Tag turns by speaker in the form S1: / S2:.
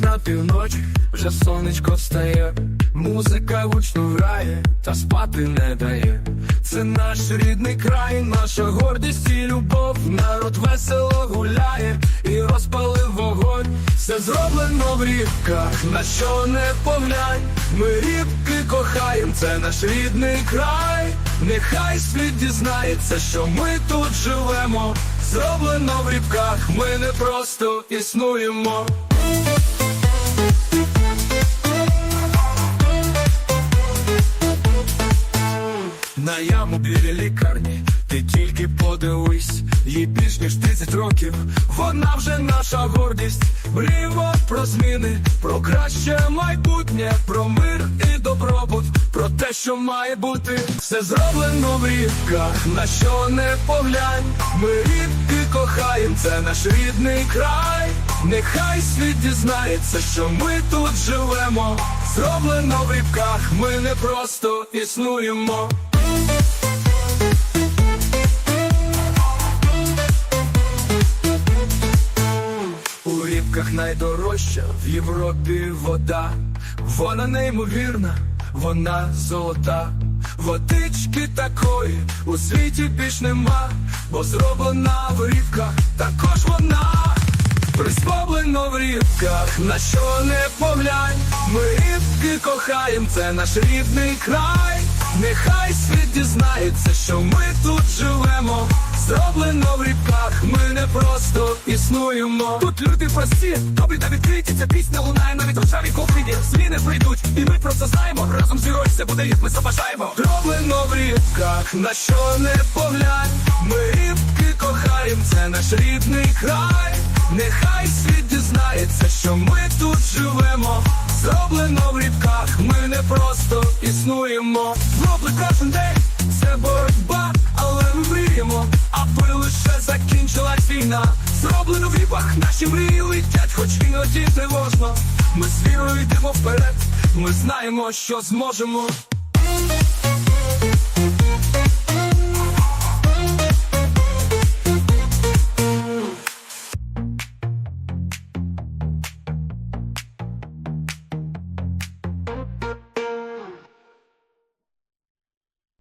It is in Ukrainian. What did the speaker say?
S1: на півночі, вже сонечко встає, музика гучно грає, та спати не дає. Це наш рідний край, наша гордість і любов. Народ весело гуляє і розпалив вогонь. Все зроблено в рібках, на що не поглянь. Ми рібки кохаєм, це наш рідний край. Нехай світ дізнається, що ми тут живемо. Зроблено в рібках, ми не просто існуємо. На яму біля лікарні, ти тільки подивись, їй більш ніж 30 років, вона вже наша гордість. Мріємо про зміни, про краще майбутнє, про мир і добробут, про те, що має бути, все зроблено в рівках, на що не поглянь. Ми рідки кохаєм, це наш рідний край. Нехай світ дізнається, що ми тут живемо. Зроблено в рібках, ми не просто існуємо. У рібках найдорожча в Європі вода, вона неймовірна, вона золота. Водички такої у світі більш нема, бо зроблена в рібках також вона. Приспоблено в рібках, на що не поглянь. Ми рібки кохаєм, це наш рідний край. Нехай світ дізнається, що ми тут живемо. Зроблено в рібках, ми не просто існуємо. Тут люди прості, добрі та відкриті. Ця пісня лунає навіть в ржавій. Зміни прийдуть, і ми про це знаємо. Разом з вірою все буде, як ми забажаємо. Зроблено в рібках, на що не поглянь. Ми рібки кохаєм, це наш рідний край. Нехай світ дізнається, що ми тут живемо. Зроблено в рідках, ми не просто існуємо. Зробли кожен день, це боротьба, але ми мріємо, аби лише закінчилась війна. Зроблено в рібах, наші мрії летять, хоч іноді тривожно. Ми з вірою йдемо вперед, ми знаємо, що зможемо.